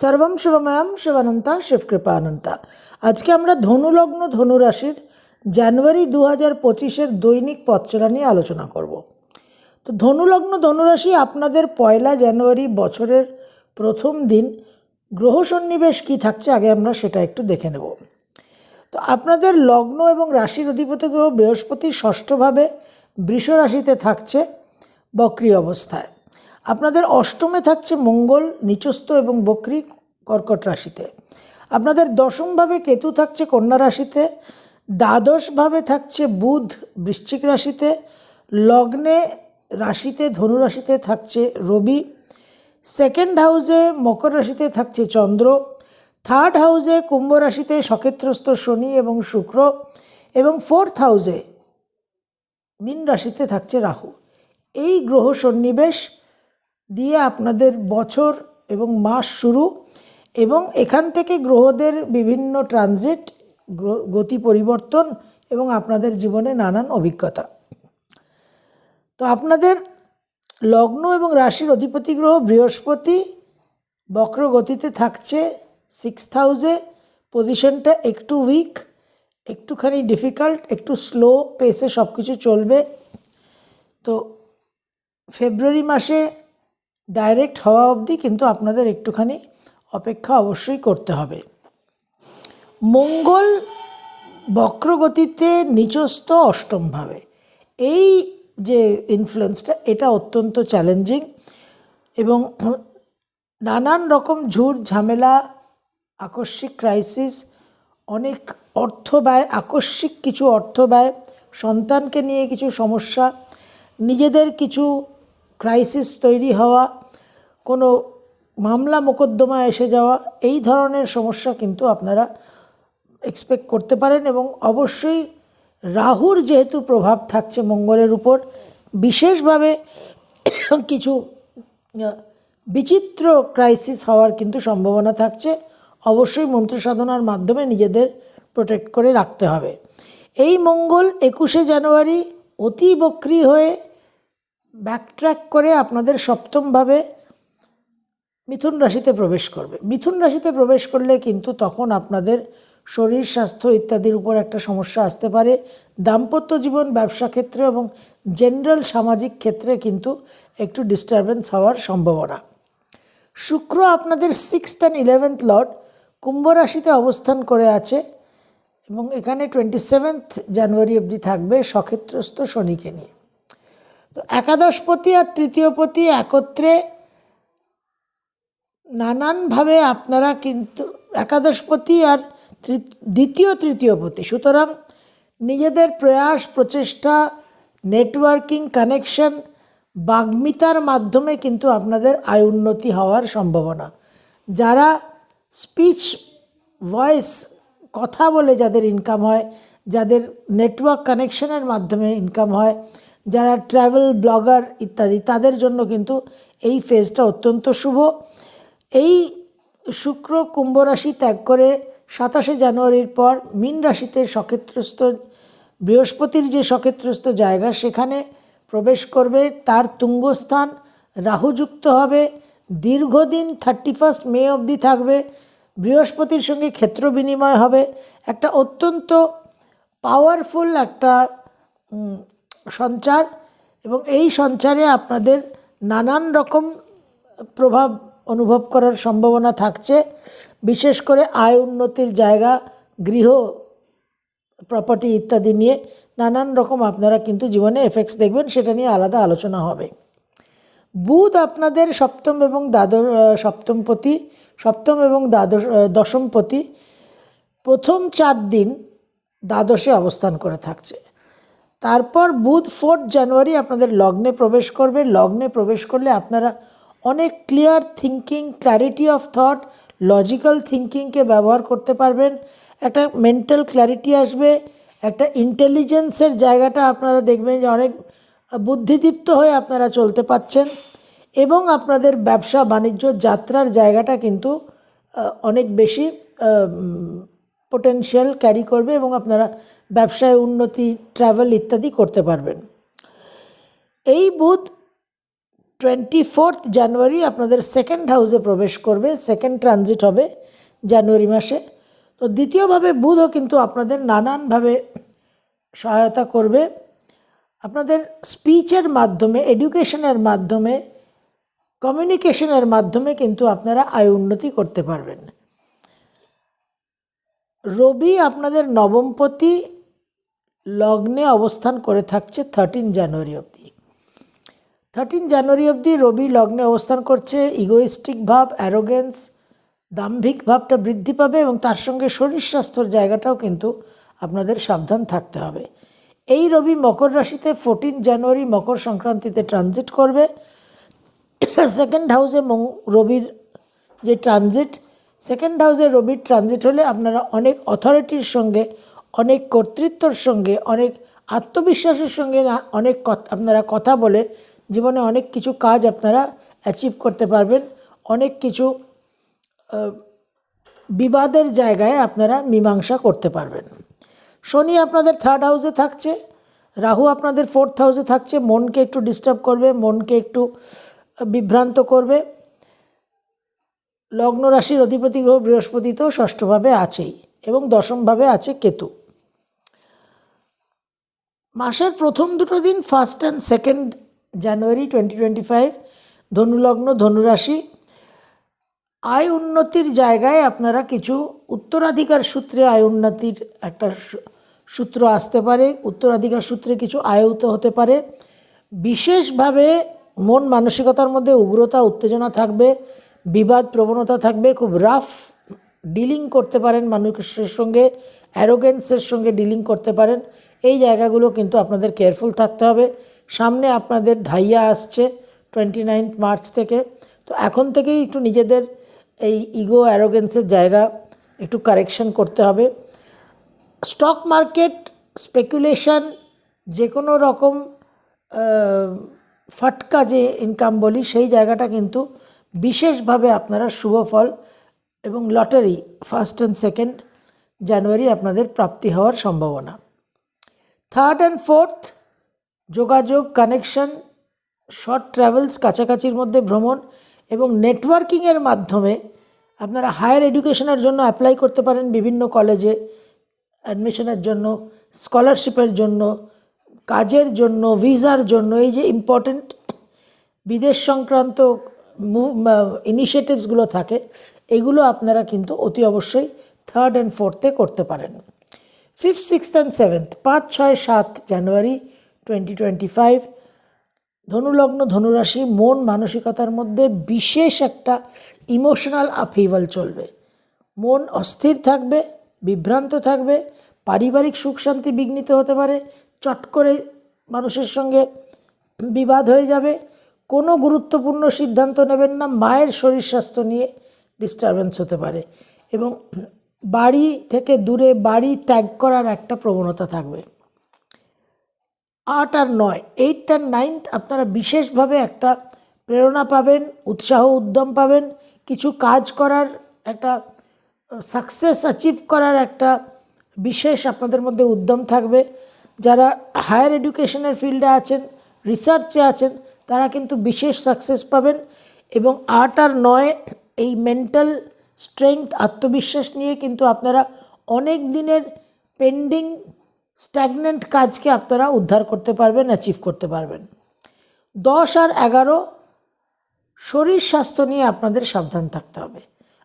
সর্বম শিবময়াম শিবানন্তা শিবকৃপানন্তা। আজকে আমরা ধনুলগ্ন ধনুরাশির জানুয়ারি দু হাজার পঁচিশের দৈনিক পথচলা নিয়ে আলোচনা করব। তো ধনুলগ্ন ধনুরাশি আপনাদের পয়লা জানুয়ারি বছরের প্রথম দিন। গ্রহ সন্নিবেশ কী থাকছে আগে আমরা সেটা একটু দেখে নেব। তো আপনাদের লগ্ন এবং রাশির অধিপতি গ্রহ বৃহস্পতি ষষ্ঠভাবে বৃষ রাশিতে থাকছে বক্রী অবস্থায়। আপনাদের অষ্টমে থাকছে মঙ্গল, নিচস্থ এবং বক্রী কর্কট রাশিতে। আপনাদের দশমভাবে কেতু থাকছে কন্যা রাশিতে। দ্বাদশভাবে থাকছে বুধ, বৃশ্চিক রাশিতে। লগ্নে রাশিতে, ধনু রাশিতে থাকছে রবি। সেকেন্ড হাউসে মকর রাশিতে থাকছে চন্দ্র। থার্ড হাউসে কুম্ভ রাশিতে সক্ষেত্রস্থ শনি এবং শুক্র। এবং ফোর্থ হাউসে মীন রাশিতে থাকছে রাহু। এই গ্রহ সন্নিবেশ দিয়ে আপনাদের বছর এবং মাস শুরু এবং এখান থেকে গ্রহদের বিভিন্ন ট্রানজিট গতি পরিবর্তন এবং আপনাদের জীবনে নানান অভিজ্ঞতা। তো আপনাদের লগ্ন এবং রাশির অধিপতি গ্রহ বৃহস্পতি বক্র গতিতে থাকছে সিক্স হাউসে পজিশনটা একটু উইক একটুখানি ডিফিকাল্ট একটু স্লো পেসে সব কিছু চলবে। তো ফেব্রুয়ারি মাসে ডাইরেক্ট হওয়া অবধি কিন্তু আপনাদের একটুখানি অপেক্ষা অবশ্যই করতে হবে। মঙ্গল বক্রগতিতে নিচস্থ অষ্টমভাবে এই যে ইনফ্লুয়েন্সটা এটা অত্যন্ত চ্যালেঞ্জিং এবং নানান রকম ঝুট ঝামেলা, আকস্মিক ক্রাইসিস অনেক অর্থ ব্যয়, আকস্মিক কিছু অর্থ ব্যয়, সন্তানকে নিয়ে কিছু সমস্যা, নিজেদের কিছু ক্রাইসিস তৈরি হওয়া, কোনো মামলা মোকদ্দমা এসে যাওয়া, এই ধরনের সমস্যা কিন্তু আপনারা এক্সপেক্ট করতে পারেন এবং অবশ্যই রাহুর যেহেতু প্রভাব থাকছে মঙ্গলের উপর, বিশেষভাবে কিছু বিচিত্র ক্রাইসিস হওয়ার কিন্তু সম্ভাবনা থাকছে। অবশ্যই মন্ত্র সাধনার মাধ্যমে নিজেদের প্রোটেক্ট করে রাখতে হবে। এই মঙ্গল একুশে জানুয়ারি অতি বক্রি হয়ে ব্যাকট্র্যাক করে আপনাদের সপ্তমভাবে মিথুন রাশিতে প্রবেশ করবে। মিথুন রাশিতে প্রবেশ করলে কিন্তু তখন আপনাদের শরীর, স্বাস্থ্য ইত্যাদির উপর একটা সমস্যা আসতে পারে। দাম্পত্য জীবন, ব্যবসা ক্ষেত্রে এবং জেনারেল সামাজিক ক্ষেত্রে কিন্তু একটু ডিস্টারবেন্স হওয়ার সম্ভাবনা। শুক্র আপনাদের সিক্সথ অ্যান্ড ইলেভেন্থ লর্ড কুম্ভ রাশিতে অবস্থান করে আছে এবং এখানে টোয়েন্টি সেভেন্থ জানুয়ারি অবধি থাকবে সক্ষেত্রস্থ শনিকে নিয়ে। তো একাদশপতি আর তৃতীয়পতি একত্রে নানানভাবে আপনারা কিন্তু একাদশপতি আর দ্বিতীয় তৃতীয়পতি সুতরাং নিজেদের প্রয়াস, প্রচেষ্টা, নেটওয়ার্কিং, কানেকশন, বাগ্মিতার মাধ্যমে কিন্তু আপনাদের আয় উন্নতি হওয়ার সম্ভাবনা। যারা স্পিচ, ভয়েস, কথা বলে যাদের ইনকাম হয়, যাদের নেটওয়ার্ক, কানেকশনের মাধ্যমে ইনকাম হয় যারা ট্রাভেল ব্লগার ইত্যাদি, তাদের জন্য কিন্তু এই ফেজটা অত্যন্ত শুভ। এই শুক্র কুম্ভ রাশি ত্যাগ করে সাতাশে জানুয়ারির পর মীন রাশিতে সক্ষেত্রস্থ, বৃহস্পতির যে সক্ষেত্রস্থ জায়গা, সেখানে প্রবেশ করবে, তার তুঙ্গস্থান রাহুযুক্ত হবে, দীর্ঘদিন থার্টি ফার্স্ট মে অবধি থাকবে, বৃহস্পতির সঙ্গে ক্ষেত্র বিনিময় হবে, একটা অত্যন্ত পাওয়ারফুল একটা সঞ্চার এবং এই সঞ্চারে আপনাদের নানান রকম প্রভাব অনুভব করার সম্ভাবনা থাকছে। বিশেষ করে আয় উন্নতির জায়গা, গৃহ প্রপার্টি ইত্যাদি নিয়ে নানান রকম আপনারা কিন্তু জীবনে এফেক্টস দেখবেন, সেটা নিয়ে আলাদা আলোচনা হবে। বুধ আপনাদের সপ্তম এবং দ্বাদশ সপ্তমপতি সপ্তম এবং দ্বাদশ দশমপতি প্রথম চার দিন দ্বাদশে অবস্থান করে থাকছে। তারপর বুধ ফোর্থ জানুয়ারি আপনাদের লগ্নে প্রবেশ করবে। লগ্নে প্রবেশ করলে আপনারা অনেক clear thinking clarity of thought logical থিঙ্কিংকে ব্যবহার করতে পারবেন। একটা মেন্টাল ক্ল্যারিটি আসবে, একটা ইন্টেলিজেন্সের জায়গাটা আপনারা দেখবেন যে অনেক বুদ্ধিদীপ্ত হয়ে আপনারা চলতে পাচ্ছেন এবং আপনাদের ব্যবসা বাণিজ্য যাত্রার জায়গাটা কিন্তু অনেক বেশি পোটেনশিয়াল ক্যারি করবে এবং আপনারা ব্যবসায় উন্নতি ট্রাভেল ইত্যাদি করতে পারবেন। এই বুধ টোয়েন্টি ফোর্থ জানুয়ারি আপনাদের সেকেন্ড হাউসে প্রবেশ করবে সেকেন্ড ট্রানজিট হবে জানুয়ারি মাসে। তো দ্বিতীয়ভাবে বুধও কিন্তু আপনাদের নানানভাবে সহায়তা করবে। আপনাদের স্পিচের মাধ্যমে এডুকেশনের মাধ্যমে কমিউনিকেশনের মাধ্যমে কিন্তু আপনারা আয় উন্নতি করতে পারবেন। রবি আপনাদের নবমপতি লগ্নে অবস্থান করে থাকছে থার্টিন জানুয়ারি অবধি। থার্টিন জানুয়ারি অবধি রবি লগ্নে অবস্থান করছে ইগোইস্টিক ভাব অ্যারোগেন্স দাম্ভিক ভাবটা বৃদ্ধি পাবে এবং তার সঙ্গে শরীর স্বাস্থ্যর জায়গাটাও কিন্তু আপনাদের সাবধান থাকতে হবে। এই রবি মকর রাশিতে ফোরটিন জানুয়ারি মকর সংক্রান্তিতে ট্রানজিট করবে। সেকেন্ড হাউসে রবির যে ট্রানজিট সেকেন্ড হাউসে রবির ট্রানজিট হলে আপনারা অনেক অথরিটির সঙ্গে, অনেক কর্তৃত্বর সঙ্গে, অনেক আত্মবিশ্বাসের সঙ্গে অনেক আপনারা কথা বলে জীবনে অনেক কিছু কাজ আপনারা অ্যাচিভ করতে পারবেন। অনেক কিছু বিবাদের জায়গায় আপনারা মীমাংসা করতে পারবেন। শনি আপনাদের থার্ড হাউসে থাকছে, রাহু আপনাদের ফোর্থ হাউসে থাকছে, মনকে একটু ডিস্টার্ব করবে, মনকে একটু বিভ্রান্ত করবে। লগ্ন রাশির অধিপতি গ্রহ বৃহস্পতি তো ষষ্ঠভাবে আছেই এবং দশমভাবে আছে কেতু। মাসের প্রথম দুটো দিন first and second January twenty twenty five ধনুলগ্ন ধনুরাশি। আয় উন্নতির জায়গায় আপনারা কিছু উত্তরাধিকার সূত্রে আয় উন্নতির একটা সূত্র আসতে পারে, উত্তরাধিকার সূত্রে কিছু আয়ত হতে পারে। বিশেষভাবে মন মানসিকতার মধ্যে উগ্রতা, উত্তেজনা থাকবে। বিবাদ প্রবণতা থাকবে, খুব রাফ ডিলিং করতে পারেন মানুষের সঙ্গে অ্যারোগেন্সের সঙ্গে ডিলিং করতে পারেন। এই জায়গাগুলো কিন্তু আপনাদের কেয়ারফুল থাকতে হবে। সামনে আপনাদের ঢাইয়া আসছে টোয়েন্টি নাইনথ মার্চ থেকে। তো এখন থেকেই একটু নিজেদের এই ইগো অ্যারোগেন্সের জায়গা একটু কারেকশন করতে হবে। স্টক মার্কেট স্পেকুলেশন যে কোনো রকম ফাটকা যে ইনকাম বলি, সেই জায়গাটা কিন্তু বিশেষভাবে আপনারা শুভ ফল এবং lottery first and second January আপনাদের প্রাপ্তি হওয়ার সম্ভাবনা। থার্ড অ্যান্ড ফোর্থ যোগাযোগ কানেকশন শর্ট ট্রাভেলস কাছাকাছির মধ্যে ভ্রমণ এবং নেটওয়ার্কিংয়ের মাধ্যমে আপনারা হায়ার এডুকেশনের জন্য অ্যাপ্লাই করতে পারেন বিভিন্ন কলেজে অ্যাডমিশনের জন্য স্কলারশিপের জন্য, কাজের জন্য ভিসার জন্য, এই যে ইম্পর্টেন্ট বিদেশ সংক্রান্ত ইনিশিয়েটিভসগুলো থাকে, এগুলো আপনারা কিন্তু অতি অবশ্যই থার্ড অ্যান্ড ফোর্থে করতে পারেন। ফিফথ সিক্সথ অ্যান্ড সেভেন্থ পাঁচ, ছয়, সাত জানুয়ারি টোয়েন্টি টোয়েন্টি ফাইভ ধনুলগ্ন, ধনুরাশি, মন মানসিকতার মধ্যে বিশেষ একটা ইমোশনাল আপহিভাল চলবে। মন অস্থির থাকবে, বিভ্রান্ত থাকবে, পারিবারিক সুখ শান্তি বিঘ্নিত হতে পারে, চট করে মানুষের সঙ্গে বিবাদ হয়ে যাবে কোনো গুরুত্বপূর্ণ সিদ্ধান্ত নেবেন না, মায়ের শরীর স্বাস্থ্য নিয়ে ডিস্টারবেন্স হতে পারে। এবং বাড়ি থেকে দূরে বাড়ি ত্যাগ করার একটা প্রবণতা থাকবে। আট আর নয় এইট অ্যান্ড নাইনথ আপনারা বিশেষভাবে একটা প্রেরণা পাবেন, উৎসাহ, উদ্যম পাবেন, কিছু কাজ করার একটা সাকসেস অ্যাচিভ করার একটা বিশেষ আপনাদের মধ্যে উদ্যম থাকবে। যারা হায়ার এডুকেশনের ফিল্ডে আছেন রিসার্চে আছেন তারা কিন্তু বিশেষ সাকসেস পাবেন এবং আট আর নয় এই মেন্টাল স্ট্রেংথ আত্মবিশ্বাস নিয়ে কিন্তু আপনারা অনেক দিনের পেন্ডিং স্ট্যাগনেন্ট কাজকে আপনারা উদ্ধার করতে পারবেন অ্যাচিভ করতে পারবেন। দশ আর এগারো, শরীর স্বাস্থ্য নিয়ে আপনাদের সাবধান থাকতে হবে।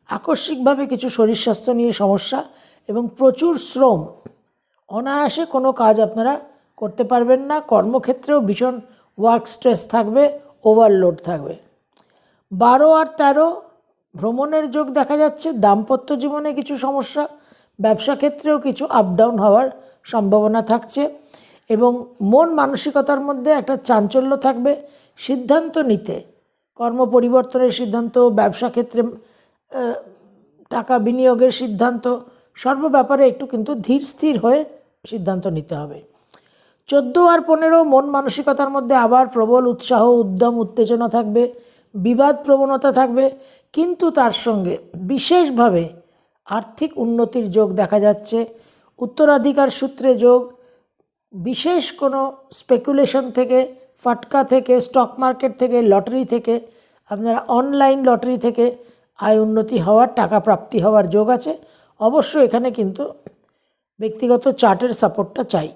আকস্মিকভাবে কিছু শরীর স্বাস্থ্য নিয়ে সমস্যা এবং প্রচুর শ্রম, অনায়াসে কোনো কাজ আপনারা করতে পারবেন না। কর্মক্ষেত্রেও ভীষণ ওয়ার্ক স্ট্রেস থাকবে, ওভারলোড থাকবে। বারো আর তেরো, ভ্রমণের যোগ দেখা যাচ্ছে, দাম্পত্য জীবনে কিছু সমস্যা, ব্যবসা ক্ষেত্রেও কিছু আপ ডাউন হওয়ার সম্ভাবনা থাকছে এবং মন মানসিকতার মধ্যে একটা চাঞ্চল্য থাকবে। সিদ্ধান্ত নিতে, কর্ম পরিবর্তনের সিদ্ধান্ত, ব্যবসা ক্ষেত্রে টাকা বিনিয়োগের সিদ্ধান্ত সর্ব ব্যাপারে একটু কিন্তু ধীর স্থির হয়ে সিদ্ধান্ত নিতে হবে। চোদ্দ আর পনেরো মন মানসিকতার মধ্যে আবার প্রবল উৎসাহ, উদ্যম, উত্তেজনা থাকবে, বিবাদ প্রবণতা থাকবে। কিন্তু তার সঙ্গে বিশেষভাবে আর্থিক উন্নতির যোগ দেখা যাচ্ছে। উত্তরাধিকার সূত্রে যোগ, বিশেষ কোনো স্পেকুলেশন থেকে, ফাটকা থেকে স্টক মার্কেট থেকে লটারি থেকে, আপনারা অনলাইন লটারি থেকে আয় উন্নতি হওয়ার, টাকা প্রাপ্তি হওয়ার যোগ আছে। অবশ্য এখানে কিন্তু ব্যক্তিগত চার্টের সাপোর্টটা চাই।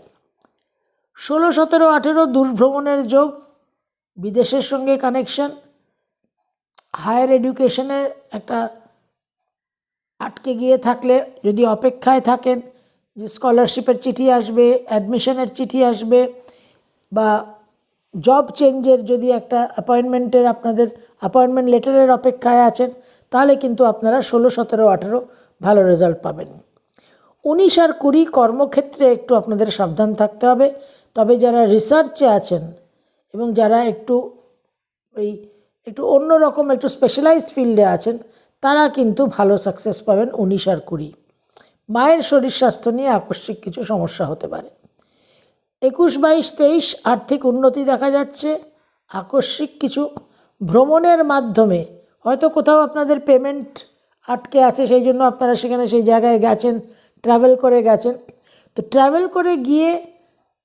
ষোলো, সতেরো, আঠেরো দূরভ্রমণের যোগ, বিদেশের সঙ্গে কানেকশন হায়ার এডুকেশনের একটা আটকে গিয়ে থাকলে যদি অপেক্ষায় থাকেন যে স্কলারশিপের চিঠি আসবে অ্যাডমিশনের চিঠি আসবে, বা জব চেঞ্জের যদি একটা অ্যাপয়েন্টমেন্টের আপনাদের অ্যাপয়েন্টমেন্ট লেটারের অপেক্ষায় আছেন, তাহলে কিন্তু আপনারা ষোলো, সতেরো, আঠেরো ভালো রেজাল্ট পাবেন। উনিশ আর কুড়ি কর্মক্ষেত্রে একটু আপনাদের সাবধান থাকতে হবে। তবে যারা রিসার্চে আছেন এবং যারা একটু ওই একটু অন্যরকম একটু স্পেশালাইজড ফিল্ডে আছেন, তারা কিন্তু ভালো সাকসেস পাবেন উনিশ আর কুড়ি। মায়ের শরীর স্বাস্থ্য নিয়ে আকস্মিক কিছু সমস্যা হতে পারে। একুশ, বাইশ, তেইশ আর্থিক উন্নতি দেখা যাচ্ছে। আকস্মিক কিছু ভ্রমণের মাধ্যমে হয়তো কোথাও আপনাদের পেমেন্ট আটকে আছে, সেই জন্য আপনারা সেখানে সেই জায়গায় গেছেন ট্রাভেল করে গেছেন। তো ট্রাভেল করে গিয়ে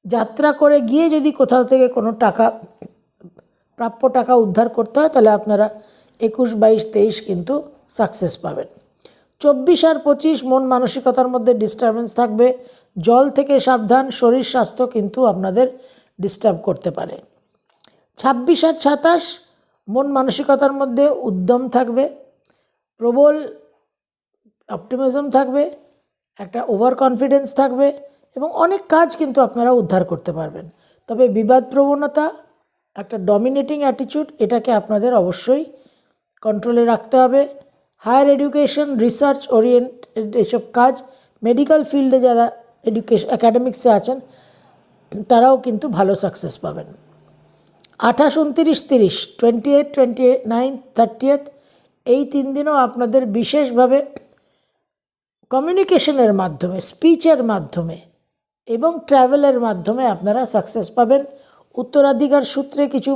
যাত্রা করে গিয়ে যদি কোথাও থেকে কোনো টাকা, প্রাপ্য টাকা উদ্ধার করতে হয়, তাহলে আপনারা একুশ, বাইশ, তেইশ কিন্তু সাকসেস পাবেন। চব্বিশ আর পঁচিশ, মন মানসিকতার মধ্যে ডিস্টারবেন্স থাকবে। জল থেকে সাবধান, শরীর, স্বাস্থ্য কিন্তু আপনাদের ডিস্টার্ব করতে পারে। ছাব্বিশ আর সাতাশ, মন মানসিকতার মধ্যে উদ্যম থাকবে। প্রবল অপটিমিজম থাকবে। একটা ওভার কনফিডেন্স থাকবে। এবং অনেক কাজ কিন্তু আপনারা উদ্ধার করতে পারবেন। তবে বিবাদ প্রবণতা, একটা ডমিনেটিং অ্যাটিটিউড এটাকে আপনাদের অবশ্যই কন্ট্রোলে রাখতে হবে। হায়ার এডুকেশন রিসার্চ ওরিয়েন্ট এসব কাজ মেডিকেল ফিল্ডে যারা এডুকেশন অ্যাকাডেমিক্সে আছেন, তারাও কিন্তু ভালো সাকসেস পাবেন। আঠাশ, উনতিরিশ, তিরিশ twenty eight twenty nine thirtieth এই তিন দিনও আপনাদের বিশেষভাবে কমিউনিকেশনের মাধ্যমে স্পিচের মাধ্যমে এবং ট্রাভেলের মাধ্যমে আপনারা সাকসেস পাবেন। উত্তরাধিকার সূত্রে কিছু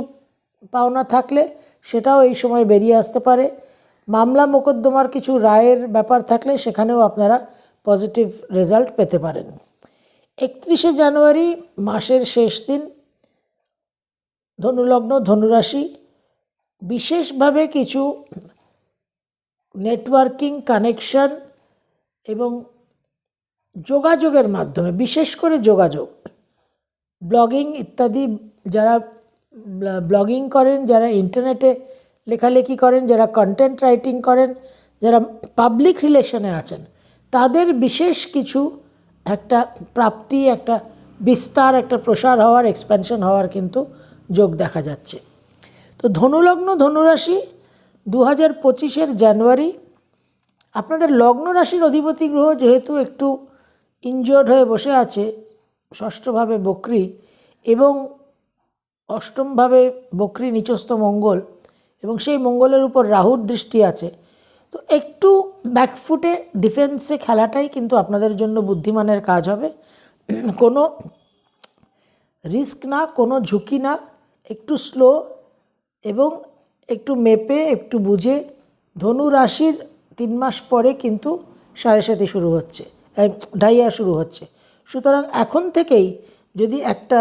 পাওনা থাকলে সেটাও এই সময় বেরিয়ে আসতে পারে। মামলা মোকদ্দমার কিছু রায়ের ব্যাপার থাকলে সেখানেও আপনারা পজিটিভ রেজাল্ট পেতে পারেন। একত্রিশে জানুয়ারি মাসের শেষ দিন, ধনুলগ্ন ধনুরাশি। বিশেষভাবে কিছু নেটওয়ার্কিং কানেকশন এবং যোগাযোগের মাধ্যমে, বিশেষ করে যোগাযোগ। ব্লগিং ইত্যাদি যারা, ব্লগিং করেন, যারা ইন্টারনেটে লেখালেখি করেন, যারা কন্টেন্ট রাইটিং করেন, যারা পাবলিক রিলেশনে আছেন, তাদের বিশেষ কিছু একটা প্রাপ্তি, একটা বিস্তার, একটা প্রসার হওয়ার এক্সপ্যানশন হওয়ার কিন্তু যোগ দেখা যাচ্ছে। তো ধনুলগ্ন ধনুরাশি দু হাজার পঁচিশের জানুয়ারি, আপনাদের লগ্ন রাশির অধিপতি গ্রহ যেহেতু একটু ইনজোর্ড হয়ে বসে আছে ষষ্ঠভাবে বক্রি এবং অষ্টমভাবে বকরি নিচস্থ মঙ্গল এবং সেই মঙ্গলের উপর রাহুর দৃষ্টি আছে। তো একটু ব্যাকফুটে ডিফেন্সে খেলাটাই কিন্তু আপনাদের জন্য বুদ্ধিমানের কাজ হবে। কোনো রিস্ক না, কোনো ঝুঁকি না, একটু স্লো এবং একটু মেপে, একটু বুঝে ধনু রাশির তিন মাস পরে কিন্তু সাড়ে সাথে শুরু হচ্ছে। ডাইয়া শুরু হচ্ছে। সুতরাং এখন থেকেই যদি একটা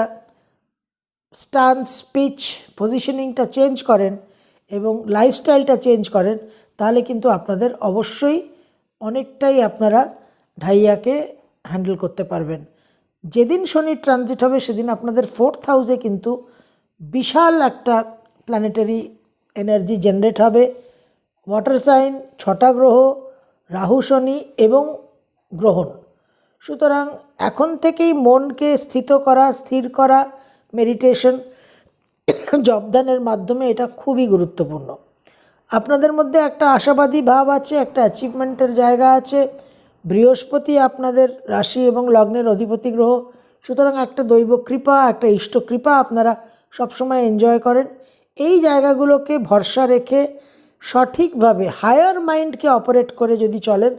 স্টান্স স্পিচ পজিশনিংটা চেঞ্জ করেন এবং লাইফস্টাইলটা চেঞ্জ করেন, তাহলে কিন্তু আপনাদের অবশ্যই অনেকটাই আপনারা ঢাইয়াকে হ্যান্ডেল করতে পারবেন। যেদিন শনির ট্রানজিট হবে, সেদিন আপনাদের ফোর্থ হাউসে কিন্তু বিশাল একটা প্ল্যানেটারি এনার্জি জেনারেট হবে। ওয়াটার সাইন ছটা গ্রহ, রাহু, শনি এবং গ্রহণ। সুতরাং এখন থেকেই মনকে স্থিত করা, স্থির করা মেডিটেশন জবদানের মাধ্যমে এটা খুবই গুরুত্বপূর্ণ। আপনাদের মধ্যে একটা আশাবাদী ভাব আছে, একটা অ্যাচিভমেন্টের জায়গা আছে। বৃহস্পতি আপনাদের রাশি এবং লগ্নের অধিপতি গ্রহ। সুতরাং একটা দৈব কৃপা, একটা ইষ্ট কৃপা আপনারা সবসময় এনজয় করেন। এই জায়গাগুলোকে ভরসা রেখে সঠিকভাবে হায়ার মাইন্ডকে অপারেট করে যদি চলেন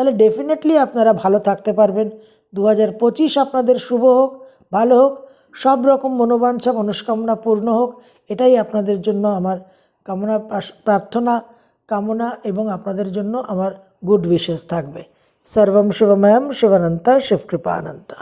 তাহলে ডেফিনেটলি আপনারা ভালো থাকতে পারবেন। দু হাজার পঁচিশ আপনাদের শুভ হোক, ভালো হোক, সব রকম মনোবাঞ্ছা, মনস্কামনা পূর্ণ হোক, এটাই আপনাদের জন্য আমার কামনা প্রার্থনা, কামনা এবং আপনাদের জন্য আমার গুড উইশেস থাকবে। সর্বম শিবময়ম শিবানন্তা শিবকৃপানন্তা।